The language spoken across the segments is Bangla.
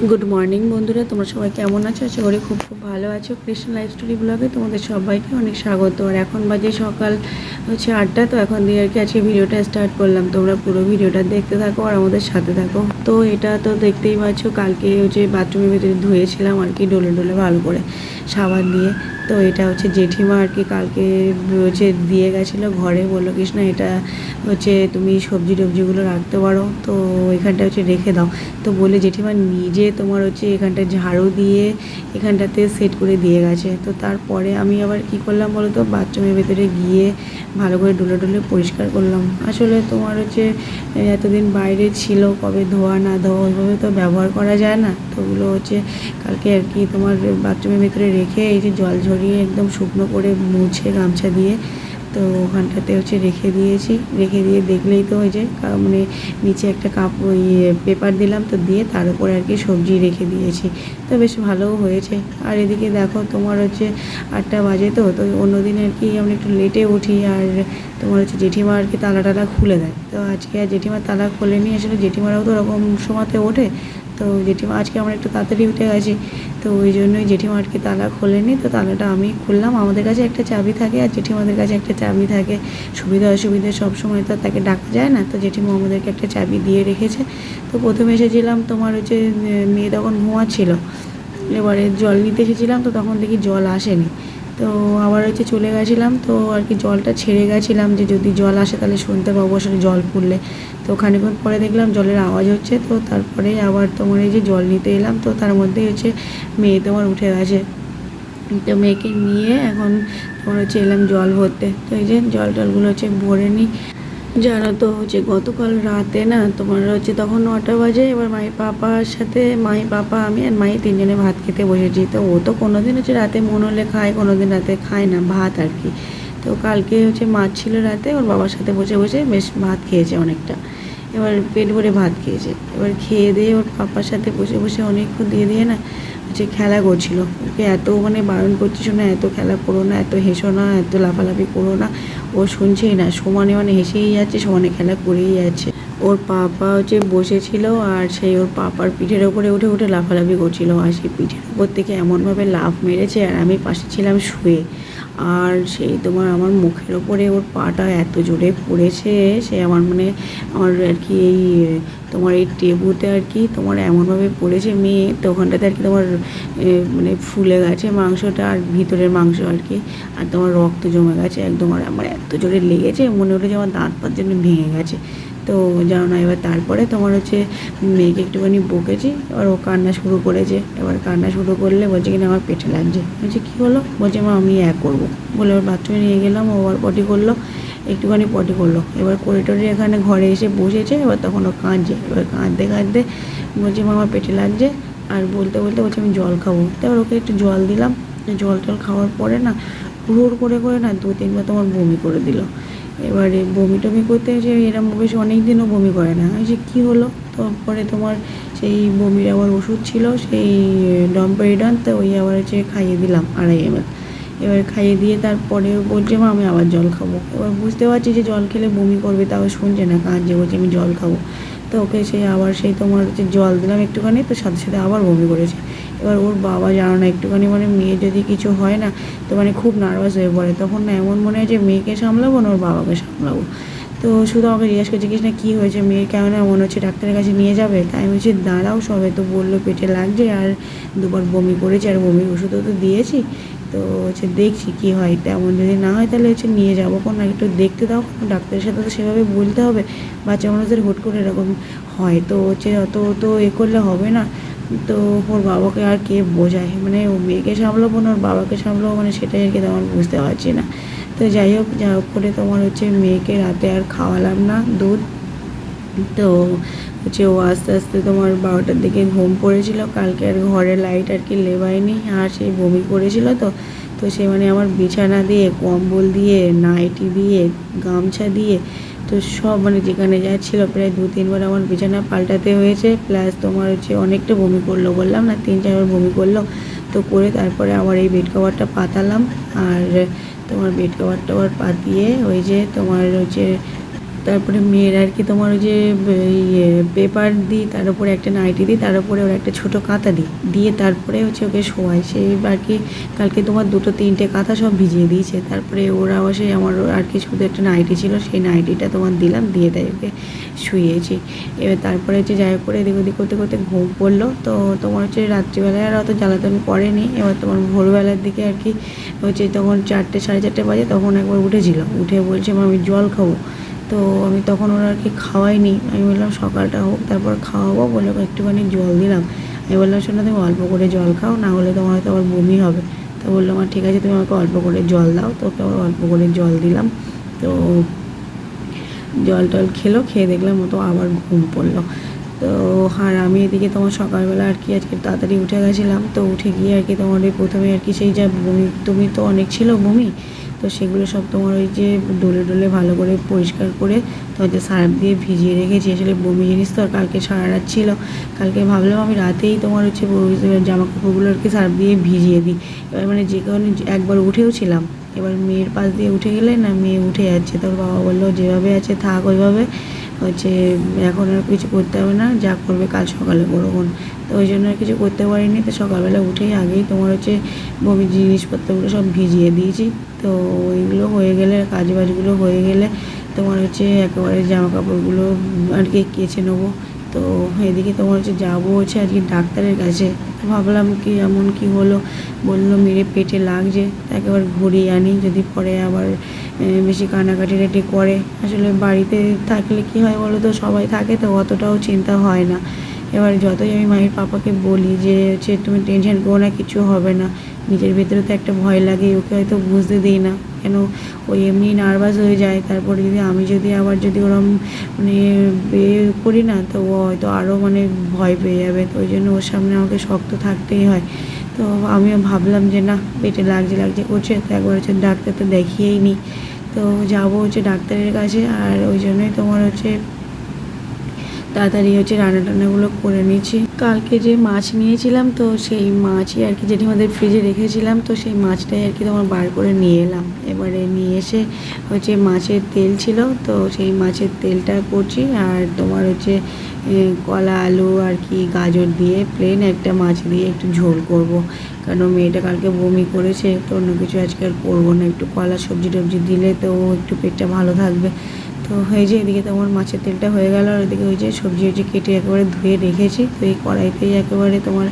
গুড মর্নিং বন্ধুরা। তোমরা সবাই কেমন আছো? আশা করি খুব খুব ভালো আছো। কৃষ্ণ লাইফ স্টোরি ব্লগে তোমাদের সবাইকে অনেক স্বাগত। আর এখন বাজে সকাল হচ্ছে আটটা, তো এখন দিয়ে আর কি আজকে ভিডিওটা স্টার্ট করলাম। তোমরা পুরো ভিডিওটা দেখতে থাকো আর আমাদের সাথে থাকো। তো এটা তো দেখতেই পাচ্ছ, কালকে হচ্ছে বাথরুমের ভিতরে ধুয়েছিলাম আর কি, ডোলে ডোলে ভালো করে সাবান দিয়ে। তো এটা হচ্ছে জেঠিমা আর কি কালকে হচ্ছে দিয়ে গেছিল ঘরে, বলল, কৃষ্ণা, এটা হচ্ছে তুমি সবজি টবজিগুলো রাখতে পারো, তো এখানটা হচ্ছে রেখে দাও। তো বলে জেঠিমা, নিজে তোমার হচ্ছে এখানটা ঝাড়ু দিয়ে এখানটাতে সেট করে দিয়ে গেছে। তো তারপরে আমি আবার কি করলাম বলো তো, বাথরুমের ভেতরে গিয়ে ভালো করে ডুলে ডুলে পরিষ্কার করলাম। আসলে তোমার হচ্ছে এতদিন বাইরে ছিল, কবে ধোয়া না ধোয়া, ওইভাবে তো ব্যবহার করা যায় না। তো ওগুলো হচ্ছে কালকে আর কি তোমার বাথরুমের ভেতরে রেখে এই যে জল ঝরিয়ে একদম শুকনো করে মুছে গামছা দিয়ে তো ওখানটাতে হচ্ছে রেখে দিয়েছি। রেখে দিয়ে দেখলেই তো কা- মানে নিচে একটা কাপ ইয়ে পেপার দিলাম তো দিয়ে তার উপরে আর কি সবজি রেখে দিয়েছি। তো বেশ ভালোও হয়েছে। আর এদিকে দেখো তোমার হচ্ছে আটটা বাজে তো তো অন্যদিন আর কি আমরা একটু লেটে উঠি আর তোমার হচ্ছে জেঠিমা আর কি তালা টালা খুলে দেয়। তো আজকে আর জেঠিমা তালা খোলেনি, আসলে জেঠিমারাও তো ওরকম সময়তে ওঠে তো জেঠিমা, আজকে আমরা একটু তাড়াতাড়ি উঠে গেছি। তো ওই জন্যই জেঠিমা আর তালা খোলেনি তো তালাটা আমি খুললাম। আমাদের কাছে একটা চাবি থাকে আর জেঠিমাদের কাছে একটা চাবি থাকে। সুবিধা অসুবিধা সব সময় তো তাকে ডাকা যায় না, তো জেঠিমা আমাদেরকে একটা চাবি দিয়ে রেখেছে। তো প্রথমে এসেছিলাম তোমার হচ্ছে মেয়ে তখন ঘুমাচ্ছিল। এবারে জল নিতে এসেছিলাম, তো তখন দেখি জল আসেনি। তো আবার হচ্ছে চলে গেছিলাম, তো আর কি জলটা ছেড়ে গেছিলাম যে যদি জল আসে তাহলে শুনতে পাবো আসলে জল পড়লে। তো খানিক্ষণ পরে দেখলাম জলের আওয়াজ হচ্ছে, তো তারপরে আবার তোমার এই যে জল নিতে এলাম, তো তার মধ্যেই হচ্ছে মেয়ে তোমার উঠে গেছে। তো মেয়েকে নিয়ে এখন তোমার হচ্ছে এলাম জল ভরতে। তো এই যে জল টলগুলো হচ্ছে ভরে নিই। জানো তো হচ্ছে গতকাল রাতে না তোমার হচ্ছে তখন নটা বাজে, এবার মাই পাপার সাথে মাই পাপা, আমি আর মাই তিনজনে ভাত খেতে বসেছি। তো ও তো কোনোদিন হচ্ছে রাতে মন হলে খায়, কোনোদিন রাতে খায় না, ভাত আর কি। তো কালকে হচ্ছে মাছ ছিল রাতে, ওর বাবার সাথে বসে বসে বেশ ভাত খেয়েছে অনেকটা। এবার পেট ভরে ভাত খেয়েছে। এবার খেয়ে দিয়ে ওর পাপার সাথে বসে বসে অনেকক্ষণ দিয়ে দিয়ে না হচ্ছে খেলা করছিল। ওকে এত মানে বারণ করছিস না, এত খেলা করো না, এত হেসো না, এত লাফালাফি করো না ও শুনছেই না। সমানে মানে হেসেই যাচ্ছে সমানে খেলা করেই যাচ্ছে। ওর পাপা হচ্ছে বসেছিল আর সেই ওর পাপার পিঠের ওপরে উঠে উঠে লাফালাফি করছিল। আর সেই পিঠের উপর থেকে এমনভাবে লাফ মেরেছে আর আমি পাশে ছিলাম শুয়ে। আর সেই তোমার আমার মুখের ওপরে ওর পাটা এত জোরে পড়েছে, সে আমার মানে আমার আর কি এই, তোমার এই টেবুতে আর কি তোমার এমনভাবে পড়েছে মেয়ে, তো ওখানটাতে আর কি তোমার মানে ফুলে গেছে মাংসটা আর ভিতরের মাংস আর কি। আর তোমার রক্ত জমে গেছে একদম আর আমার এত জোরে লেগেছে, মনে হলো যে আমার দাঁত পাত যেন ভেঙে গেছে। তো জানো না, এবার তারপরে তোমার হচ্ছে মেয়েকে একটুখানি বকেছি এবার ও কান্না শুরু করেছে। এবার কান্না শুরু করলে বলছে কিনা আমার পেটে লাগছে। বলছে, কী হলো? বলছে, মা, আমি এক করব। বলে ওর বাথরুমে নিয়ে গেলাম, ও পটি করল, একটুখানি পটি করল। এবার করিডোরে এখানে ঘরে এসে বসেছে, এবার তখন ও কাঁদছে। এবার কাঁদতে কাঁদতে বলছে, মা, আমার পেটে লাগছে। আর বলতে বলতে বলছে, আমি জল খাব। তো এবার ওকে একটু জল দিলাম। জল টল খাওয়ার পরে না, হুড় করে করে না দু তিনবার তোমার বমি করে দিল। এবারে বমি টমি করতে যে এরম বেশ অনেক দিনও বমি করে না। যে কী হলো? তারপরে তোমার সেই বমির আবার ওষুধ ছিল, সেই ডম্পেরিডন তো ওই আবার হচ্ছে খাইয়ে দিলাম আড়াই এম এবার খাইয়ে দিয়ে তারপরে বলছে, মা, আমি আবার জল খাব। এবার বুঝতে পারছি যে জল খেলে বমি করবে, তাও শুনছে না, কাঁদছে, বলছে, আমি জল খাব। তো ওকে সেই আবার সেই তোমার হচ্ছে জল দিলাম একটুখানি, তো সাথে সাথে আবার বমি করেছে। এবার ওর বাবা জানো না, একটুখানি মানে মেয়ে যদি কিছু হয় না, তো মানে খুব নার্ভাস হয়ে পড়ে। তখন না এমন মনে হয় যে মেয়েকে সামলাবো না ওর বাবাকে সামলাবো। তো শুধু আমাকে জিজ্ঞেস করছে কৃষ্ণা কী হয়েছে? মেয়ের কেমন মনে হচ্ছে ডাক্তারের কাছে নিয়ে যাবে? তাই আমি বলছি, দাঁড়াও সবে। তো বলল, পেটে লাগছে আর দুবার বমি করেছে আর বমির ওষুধও তো দিয়েছি। তো হচ্ছে দেখছি কী হয়। তেমন যদি না হয় তাহলে হচ্ছে নিয়ে যাব। কোনো একটু দেখতে দাও ডাক্তারের সাথে তো সেভাবে বলতে হবে। বাচ্চা মানুষদের হুট করে এরকম হয়। তো হচ্ছে অত তো এ করলে হবে না। তো ওর বাবাকে আর কে বোঝায়? মানে ও মেয়েকে সামলাবো না, ওর বাবাকে সামলাবো? মানে সেটাই আর কি তেমন বুঝতে পারছি না। তো যাই হোক, যা হোক করে তোমার হচ্ছে মেয়েকে রাতে আর খাওয়ালাম না দুধ। তো হচ্ছে ও আস্তে আস্তে তোমার বারোটার দিকে ঘুম পড়েছিল। কালকে আর ঘরে লাইট আর কি লেবায়নি আর সেই বমি করেছিল তো। তো সে মানে আমার বিছানা দিয়ে, কম্বল দিয়ে, নাইটি দিয়ে, গামছা দিয়ে, তো সব মানে যেখানে যাচ্ছিল প্রায় দু তিনবার আমার বিছানা পাল্টাতে হয়েছে। প্লাস তোমার হচ্ছে অনেকটা বমি করল, বললাম না, তিন চারবার বমি করল। তো করে তারপরে আবার এই বেড কভারটা পাতালাম। আর তোমার বেড কভার আবার পাতিয়ে ওই যে তোমার হচ্ছে তারপরে মেয়ের আর কি তোমার ওই যে ইয়ে পেপার দিই তার উপরে একটা নাইটি দিই তার উপরে ওর একটা ছোটো কাঁথা দিই। দিয়ে তারপরে হচ্ছে ওকে শোয়াই। সেই আর কি কালকে তোমার দুটো তিনটে কাঁথা সব ভিজিয়ে দিয়েছে। তারপরে ওরা সেই আমার আর কি শুধু একটা নাইটি ছিল সেই নাইটিটা তোমার দিলাম দিয়ে তাই ওকে শুয়েছি। এবার তারপরে হচ্ছে যাই করে এদিক ওদিক করতে করতে ঘুম পড়ল। তো তোমার হচ্ছে রাত্রিবেলায় আর অত জ্বালাতন করেনি। এবার তোমার ভোরবেলার দিকে আর কি হচ্ছে তখন চারটে সাড়ে চারটে বাজে তখন একবার উঠেছিল। উঠে বলছে "মা, আমি জল খাব। তো আমি তখন ওরা আর কি খাওয়াইনি। আমি বললাম, সকালটা হোক, তারপর খাওয়াবো বলে একটুখানি জল দিলাম। আমি বললাম, শোনো, তুমি অল্প করে জল খাও, না হলে তোমার হয়তো আবার বমি হবে। তো বলল আমার ঠিক আছে, তুমি আমাকে অল্প করে জল দাও। তো ওকে আবার অল্প করে জল দিলাম। তো জল টল খেলো, খেয়ে দেখলাম ও তো আবার ঘুম পড়ল। তো আর আমি এদিকে তোমার সকালবেলা আর কি আজকে তাড়াতাড়ি উঠে গেছিলাম। তো উঠে গিয়ে আর কি তোমার ওই প্রথমে আর কি সেই যা বমি, তুমি তো অনেক ছিল বমি তো সেগুলো সব তোমার ওই যে ডলে ডলে ভালো করে পরিষ্কার করে তোমার যে সার্ফ দিয়ে ভিজিয়ে রেখেছি। আসলে বমি জিনিস তো আর কালকে সারা রাত ছিল। কালকে ভাবলাম আমি রাতেই তোমার হচ্ছে জামা কাপড়গুলো আর কি সার্ফ দিয়ে ভিজিয়ে দিই। এবার মানে যে কারণে একবার উঠেও ছিলাম। এবার মেয়ের পাশ দিয়ে উঠে গেলে না মেয়ে উঠে যাচ্ছে। তোর বাবা বলল, যেভাবে আছে থাক ওইভাবে। হচ্ছে এখন আর কিছু করতে হবে না, যা করবে কাল সকালে করুন তো ওই জন্য আর কিছু করতে পারিনি। তো সকালবেলা উঠেই আগেই তোমার হচ্ছে বমি জিনিসপত্রগুলো সব ভিজিয়ে দিয়েছি। তো ওইগুলো হয়ে গেলে কাজ বাজগুলো হয়ে গেলে তোমার হচ্ছে একেবারে জামা কাপড়গুলো আর কি কেচে নেব। তো এদিকে তোমার হচ্ছে যাব হচ্ছে আজকে ডাক্তারের কাছে। ভাবলাম কি এমন কি হলো? বলল, মেরে পেটে লাগছে। একেবারে ঘুরিয়ে আনি, যদি পরে আবার বেশি কানাকাটি টাটি করে। আসলে বাড়িতে থাকলে কি হয় বলো তো? সবাই থাকে তো, অতটাও চিন্তা হয় না। এবার যতই আমি মায়ের পাপাকে বলি যে হচ্ছে তুমি টেনশন করো না, কিছু হবে না। নিজের ভেতরে তো একটা ভয় লাগে, ওকে হয়তো বুঝতে দিই না। কেন? ওই এমনি নার্ভাস হয়ে যায়। তারপরে যদি আমি যদি আবার যদি ওরম মানে বিয়ে করি না, তো ও হয়তো আরও মানে ভয় পেয়ে যাবে। তো ওই জন্য ওর সামনে আমাকে শক্ত থাকতেই হয়। তো আমিও ভাবলাম যে, না, পেটে লাগছে লাগছে। করছে তো একবার হচ্ছে ডাক্তার তো দেখিয়েই নিই তো যাব হচ্ছে ডাক্তারের কাছে, আর ওই জন্যই তোমার হচ্ছে তাড়াতাড়ি হচ্ছে রান্না টান্নাগুলো করে নিচ্ছি কালকে যে মাছ নিয়েছিলাম তো সেই মাছই আর কি যেটি আমাদের ফ্রিজে রেখেছিলাম, তো সেই মাছটাই আর কি তোমার বার করে নিয়ে এলাম। এবারে নিয়ে এসে হচ্ছে মাছের তেল ছিল, তো সেই মাছের তেলটা করছি আর তোমার হচ্ছে কলা, আলু আর কি গাজর দিয়ে প্লেন একটা মাছ দিয়ে একটু ঝোল করব। কারণ মেয়েটা কালকে বমি করেছে, তো অন্য কিছু আজকে আর করব না। একটু কলা সবজি টবজি দিলে তো একটু পেটটা ভালো থাকবে। তো হয়ে যে এদিকে তোমার মাছের তেলটা হয়ে গেল আর এদিকে ওই যে সবজি হচ্ছে কেটে একেবারে ধুয়ে রেখেছি। তো এই কড়াইতেই একেবারে তোমার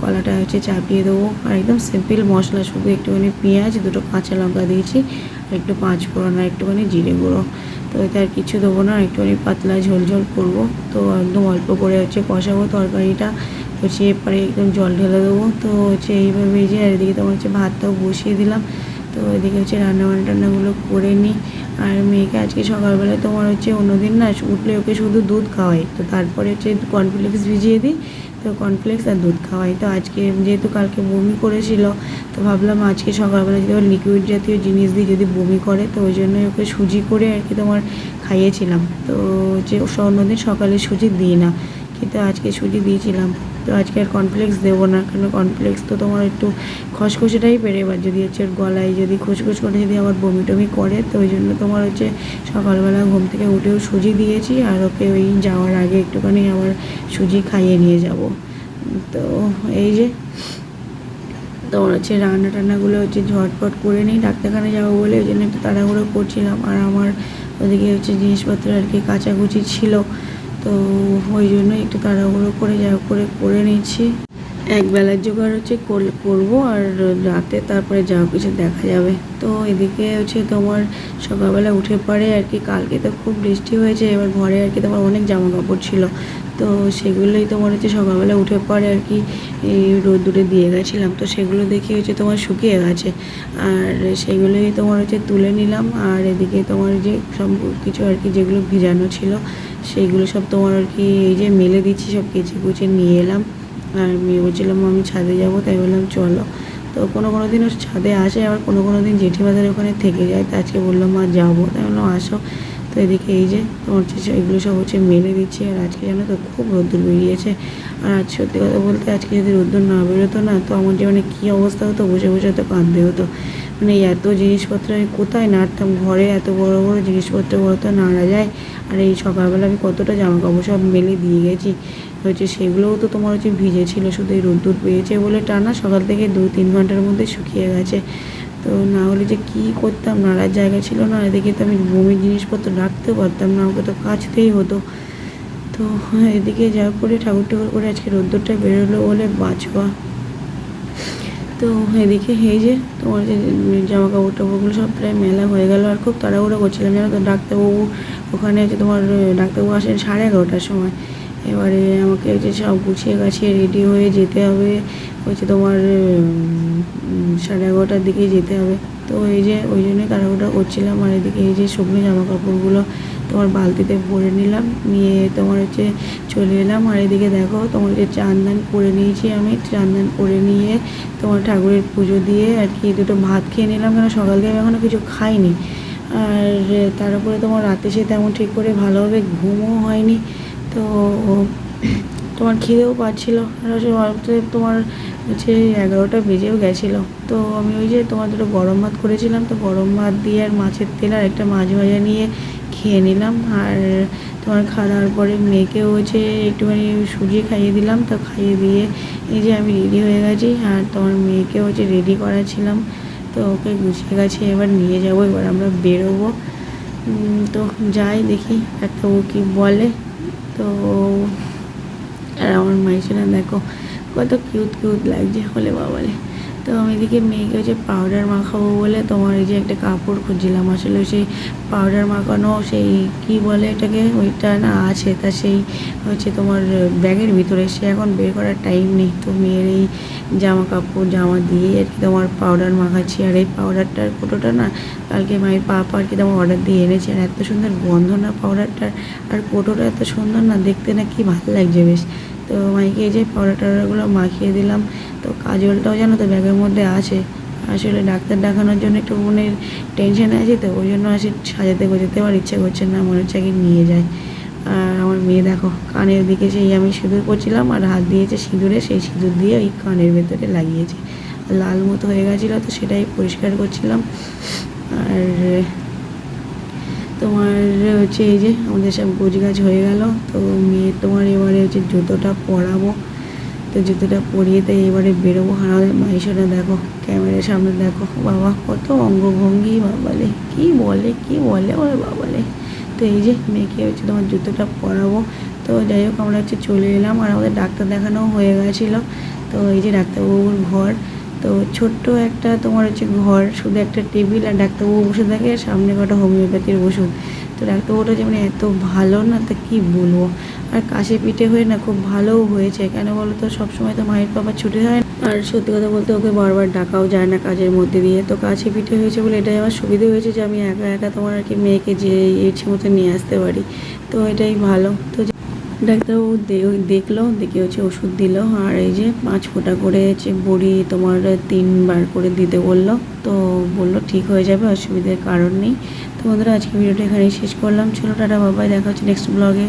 কলাটা হচ্ছে চাপিয়ে দেবো। আর একদম সিম্পল মশলা, শুধু একটুখানি পেঁয়াজ, দুটো কাঁচা লঙ্কা দিয়েছি, আর একটু পাঁচ ফোড়ন আর একটুখানি জিরে গুঁড়ো। তো এতে আর কিছু দেবো না একটুখানি পাতলা ঝোল ঝোল করব। তো একদম অল্প করে হচ্ছে কষাবো তরকারিটা। হচ্ছে এরপরে একদম জল ঢেলে দেবো। তো হচ্ছে এইভাবে যে আর এদিকে তোমার হচ্ছে ভাতটাও বসিয়ে দিলাম। তো এদিকে হচ্ছে রান্না বান্না টান্নাগুলো করে নিই। আর মেয়েকে আজকে সকালবেলায় তোমার হচ্ছে অন্যদিন না উঠলে ওকে শুধু দুধ খাওয়াই। তো তারপরে হচ্ছে কর্নফ্লেক্স ভিজিয়ে দিই। তো কর্নফ্লেক্স আর দুধ খাওয়াই। তো আজকে যেহেতু কালকে বমি করেছিল, তো ভাবলাম আজকে সকালবেলা যদি লিকুইড জাতীয় জিনিস দিই যদি বমি করে, তো ওই জন্যই ওকে সুজি করে আর কি তোমার খাইয়েছিলাম। তো যে অন্যদিন সকালে সুজি দিই না। কিন্তু আজকে সুজি দিয়েছিলাম। তো আজকে আর কর্নফ্লেক্স দেবো না, কেন কর্নফ্লেক্স তো তোমার একটু খসখসে টাইপের এবার যদি হচ্ছে গলায় যদি খুসখুস করে, যদি আবার বমি টমি করে, তো ওই জন্য তোমার হচ্ছে সকালবেলা ঘুম থেকে উঠেও সুজি দিয়েছি আর ওকে ওই যাওয়ার আগে একটুখানি আবার সুজি খাইয়ে নিয়ে যাব। তো এই যে তোমার হচ্ছে রান্না টান্নাগুলো হচ্ছে ঝটপট করে নিই ডাক্তারখানে যাব বলে ওই জন্য একটু তাড়াহুড়ো করছিলাম। আর আমার ওদিকে হচ্ছে জিনিসপত্র আর কি কাচাকুচি ছিল। তো ওই জন্য একটু তাড়াহুড়ো করে যা করে করে নিচ্ছি। এক বেলার জোগাড় হচ্ছে কর- করব আর রাতে তারপরে যা কিছু দেখা যাবে। তো এদিকে হচ্ছে তোমার সকালবেলা উঠে পড়ে আর কি, কালকে তো খুব বৃষ্টি হয়েছে, এবার ঘরে আর কি তোমার অনেক জামা কাপড় ছিল। তো সেগুলোই তোমার হচ্ছে সকালবেলা উঠে পরে আর কি রোদ্দুরে দিয়ে গেছিলাম। তো সেগুলো দেখে হচ্ছে তোমার শুকিয়ে গেছে। আর সেগুলোই তোমার হচ্ছে তুলে নিলাম। আর এদিকে তোমার যে সব কিছু আর কি যেগুলো ভিজানো ছিল সেইগুলো সব তোমার আর কি এই যে মেলে দিচ্ছি, সব কেচে কুচে নিয়ে এলাম। আর মেয়ে বলছিলাম আমি ছাদে যাব। তাই বললাম, চলো। তো কোনো কোনো দিন ও ছাদে আসে, আবার কোনো কোনো দিন জেঠিমাদের ওখানে থেকে যায়। তো আজকে বললাম মা, যাব। তাই বললাম, আসো। তো এদিকে এই যে তোমার হচ্ছে এগুলো সব হচ্ছে মেলে দিচ্ছি, আর আজকে জানো তো খুব রোদ্দুর বেরিয়েছে। আর আজ সত্যি কথা বলতে আজকে যদি রোদ্দুর না বেরোতো না, তো আমার মানে কী অবস্থা হতো বসে বসে তো কাঁদতে হতো। মানে এত জিনিসপত্র আমি কোথায় নাড়তাম? ঘরে এত বড় বড় জিনিসপত্র তো নাড়া যায়। আর এই সকালবেলা আমি কতটা জামা কাপড় সব মেলে দিয়ে গেছি। হচ্ছে সেগুলোও তো তোমার হচ্ছে ভিজে ছিল শুধু এই রোদ্দুর পেয়েছে বলে টানা সকাল থেকে দু তিন ঘণ্টার মধ্যে শুকিয়ে গেছে। তো না হলে যে কী করতাম? নাড়ার জায়গা ছিল না, এদিকে তো আমি বমির জিনিসপত্র রাখতেও পারতাম না ওকে তো কাচতেই হতো। তো এদিকে যা করে ঠাকুর ঠাকুর করে আজকে রোদ্দুরটা বেরোলো বলে বাঁচবা। তো এদিকে এই যে তোমার যে জামা কাপড় টাপড়গুলো সব প্রায় মেলা হয়ে গেল আর খুব তাড়াহুড়ো করছিলাম। জানো তো ডাক্তারবাবু ওখানে হচ্ছে তোমার ডাক্তারবাবু আসেন সাড়ে এগারোটার সময়। এবারে আমাকে যে সব গুছিয়ে গাছিয়ে রেডি হয়ে যেতে হবে। হচ্ছে তোমার সাড়ে এগারোটার দিকে যেতে হবে। তো এই যে, ওই জন্যই তাড়াহুড়ো করছিলাম। আর এদিকে এই যে শুকনো জামা কাপড়গুলো তোমার বালতিতে ভরে নিলাম। নিয়ে তোমার হচ্ছে চলে এলাম। আর এদিকে দেখো, তোমার যে চান্দান করে নিয়েছি আমি, চান্দান করে নিয়ে তোমার ঠাকুরের পুজো দিয়ে আর কি দুটো ভাত খেয়ে নিলাম। কেন সকাল থেকে এখনও কিছু খাইনি। আর তার উপরে তোমার রাতে সে তেমন ঠিক করে ভালোভাবে ঘুমও হয়নি। তো তোমার খিদেও পাচ্ছিল তোমার হচ্ছে এগারোটা বেজেও গেছিল। তো আমি ওই যে তোমার দুটো গরম ভাত করেছিলাম, তো গরম ভাত দিয়ে আর মাছের তেল আর একটা মাছ ভাজা নিয়ে খেয়ে নিলাম। আর তোমার খাওয়া দাওয়ার পরে মেয়েকে হচ্ছে একটুখানি সুজি খাইয়ে দিলাম, তো খাইয়ে দিয়ে এই যে আমি রেডি হয়ে গেছি আর তোমার মেয়েকে হচ্ছে রেডি করাছিলাম তো ওকে গুছিয়ে গেছে এবার নিয়ে যাব, এবার আমরা বেরোবো। তো যাই দেখি, একটা ও কি বলে। তো আর আমার মাইসোনা দেখো, কত কিউট কিউট লাগছে হলে বাবালে তো আমি এদিকে মেয়েকে হচ্ছে পাউডার মাখাবো বলে তোমার এই যে একটা কাপড় খুঁজছিলাম। আসলে সেই পাউডার মাখানো সেই কি বলে এটাকে? ওইটা না আছে, তা সেই হচ্ছে তোমার ব্যাগের ভিতরে। সে এখন বের করার টাইম নেই। তো মেয়ের এই জামা কাপড়, জামা দিয়ে আর কি তোমার পাউডার মাখাচ্ছি। আর এই পাউডারটার ফটোটা না কালকে মায়ের পাপা আর কি তোমার অর্ডার দিয়ে এনেছে। আর এত সুন্দর গন্ধ না পাউডারটার আর ফটোটা এত সুন্দর না দেখতে না কি ভালো লাগছে বেশ। তো মাইকে যে পাউডার টাউডারগুলো মাখিয়ে দিলাম, তো কাজলটাও জানো তো ব্যাগের মধ্যে আছে। আসলে ডাক্তার দেখানোর জন্য একটু মনের টেনশন আছে তো, ওই জন্য আসে সাজাতে গোজাতে আমার ইচ্ছা করছে না, মনে হচ্ছে আগে নিয়ে যায় আর আমার মেয়ে দেখো, কানের দিকে সেই আমি সিঁদুর করছিলাম আর হাত দিয়েছে সিঁদুরে, সেই সিঁদুর দিয়ে ওই কানের ভেতরে লাগিয়েছে। লাল মতো হয়ে গেছিল তো সেটাই পরিষ্কার করছিলাম। আর তোমার হচ্ছে এই যে আমাদের সব গোছ হয়ে গেল, তো মেয়ে তোমার এবারে হচ্ছে জুতোটা পরাবো। তো জুতোটা পরিয়ে তো এবারে বেরোবো। আর আমাদের মাইশোটা দেখো, ক্যামেরার সামনে দেখো, বাবা কত অঙ্গভঙ্গি, বাবালে, কি বলে কি বলে ওরে বাবালে। তো এই যে মেয়েকে হচ্ছে তোমার জুতোটা পরাবো। তো যাই হোক, আমরা হচ্ছে চলে এলাম। আর আমাদের ডাক্তার দেখানো হয়ে গেছিল। তো এই যে ডাক্তারবাবুর ঘর তো ছোট্ট একটা তোমার হচ্ছে ঘর, শুধু একটা টেবিল আর ডাক্তারবাবু বসে থাকে সামনে কটা হোমিওপ্যাথির ওষুধ। তো ডাক্তারবাবুটা যে মানে এত ভালো না, তা কী বলব? আর কাশে পিঠে হয়ে না খুব ভালোও হয়েছে। কেন বলো তো, সবসময় তো মায়ের বাবা ছুটি হয়। আর সত্যি কথা বলতে ওকে বারবার ডাকাও যায় না কাজের মধ্যে দিয়ে। তো কাছে পিঠে হয়েছে বলে এটাই আমার সুবিধা হয়েছে যে আমি একা একা তোমার আর কি মেয়েকে যে ইচ্ছে মতো নিয়ে আসতে পারি। তো এটাই ভালো। তো ডাক্তারবাবু দেখল, দেখে হচ্ছে ওষুধ দিল, আর এই যে পাঁচ ফোঁটা করে হচ্ছে বড়ি তোমার তিনবার করে দিতে বলল। তো বলল, ঠিক হয়ে যাবে, অসুবিধার কারণ নেই। তো বন্ধুরা আজকে ভিডিওটা এখানেই শেষ করলাম। চলো, টাটা বাবাই দেখা হচ্ছে নেক্সট ব্লগে